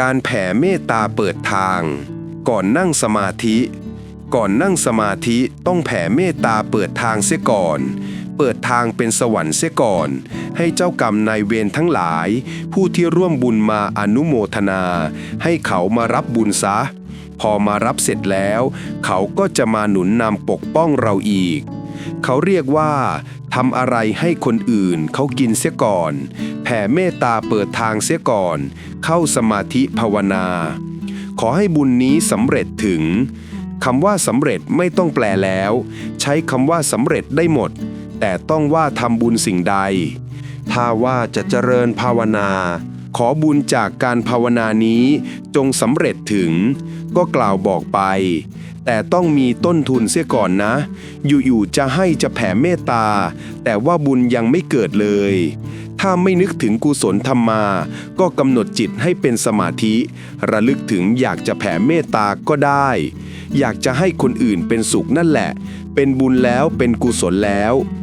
การแผ่เมตตาเปิดทาง ก่อนนั่งสมาธิ ก่อนนั่งสมาธิต้องแผ่เมตตาเปิดทางเสียก่อน เปิดทางเป็นสวรรค์เสียก่อน ให้เจ้ากรรมนายเวรทั้งหลาย ผู้ที่ร่วมบุญมาอนุโมทนา ให้เขามารับบุญซะ พอมารับเสร็จแล้ว เขาก็จะมาหนุนนำปกป้องเราอีก เขาเรียกว่า ทำอะไรให้คนอื่นเขากินเสียก่อน แผ่เมตตาเปิดทางเสียก่อน เข้าสมาธิภาวนา ขอให้บุญนี้สำเร็จถึงคำว่าสำเร็จไม่ต้องแปลแล้ว ใช้คำว่าสำเร็จได้หมด แต่ต้องว่าทำบุญสิ่งใด ถ้าว่าจะเจริญภาวนา ขอบุญจากการภาวนานี้จงสำเร็จถึง ก็กล่าวบอกไป แต่ต้องมีต้นทุนเสียก่อนนะ อยู่ๆจะให้จะแผ่เมตตา แต่ว่าบุญยังไม่เกิดเลย ถ้าไม่นึกถึงกุศลธรรมมา ก็กำหนดจิตให้เป็นสมาธิ ระลึกถึงอยากจะแผ่เมตตาก็ได้ อยากจะให้คนอื่นเป็นสุขนั่นแหละ เป็นบุญแล้วเป็นกุศลแล้ว